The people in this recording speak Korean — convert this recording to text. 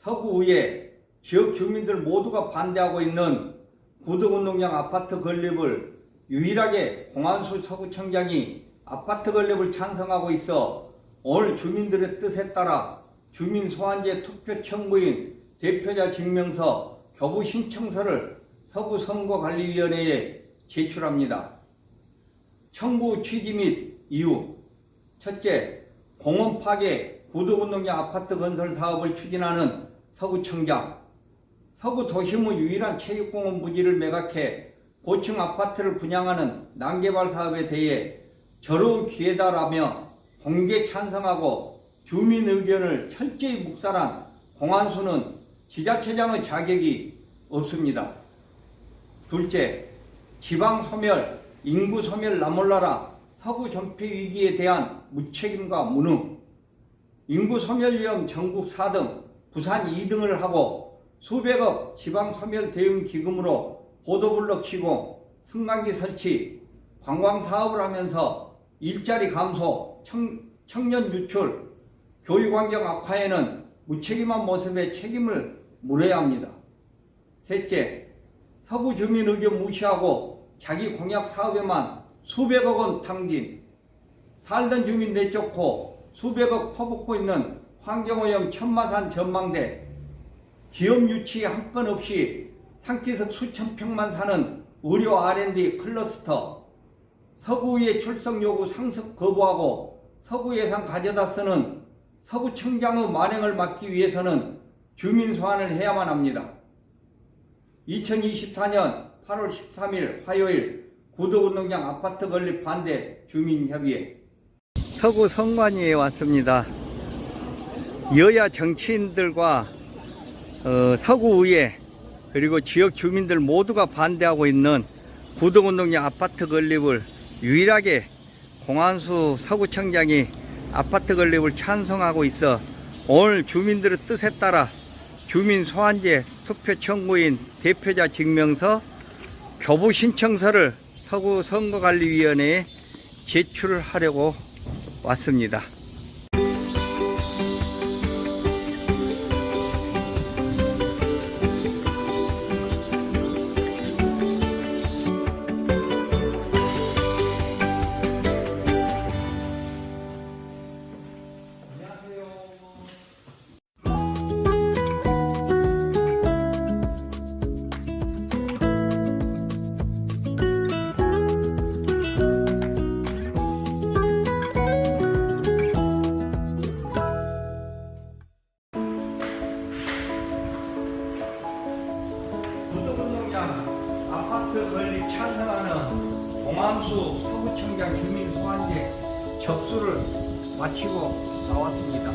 서구의회 지역 주민들 모두가 반대하고 있는 구덕운동장 아파트 건립을 유일하게 공안수 서구청장이 아파트 건립을 찬성하고 있어 오늘 주민들의 뜻에 따라 주민 소환제 투표 청구인 대표자 증명서 교부 신청서를 서구선거관리위원회에 제출합니다. 청구 취지 및 이유 첫째, 공원 파괴 구도운동장 아파트 건설 사업을 추진하는 서구청장 서구 도심의 유일한 체육공원 부지를 매각해 고층 아파트를 분양하는 난개발 사업에 대해 저로운 기회다라며 공개 찬성하고 주민 의견을 철저히 묵살한 공안수는 지자체장의 자격이 없습니다. 둘째, 지방 소멸, 인구 소멸 나몰라라 서구 전폐 위기에 대한 무책임과 무능, 인구 소멸 위험 전국 4등, 부산 2등을 하고 수백억 지방 소멸 대응 기금으로 보도블록 시공, 승강기 설치, 관광 사업을 하면서 일자리 감소, 청, 청년 유출, 교육 환경 악화에는 무책임한 모습에 책임을 물어야 합니다. 셋째, 서구 주민 의견 무시하고 자기 공약 사업에만 수백억 원 탕진, 살던 주민 내쫓고 수백억 퍼붓고 있는 환경오염 천마산 전망대, 기업 유치 한 건 없이 산기슭 수천 평만 사는 의료 R&D 클러스터, 서구의 출석 요구 상습 거부하고 서구 예산 가져다 쓰는 서구청장의 만행을 막기 위해서는 주민 소환을 해야만 합니다. 2024년 8월 13일 화요일 구도운동장 아파트 건립 반대 주민협의회 서구 성관위에 왔습니다. 여야 정치인들과 어, 서구의회 그리고 지역 주민들 모두가 반대하고 있는 구도운동장 아파트 건립을 유일하게 공안수 서구청장이 아파트 건립을 찬성하고 있어 오늘 주민들의 뜻에 따라 주민 소환제 투표 청구인 대표자 증명서 교부 신청서를 서구 선거관리위원회에 제출하려고 왔습니다. 아파트 건립 찬성하는 공항수 서구청장 주민 소환제 접수를 마치고 나왔습니다.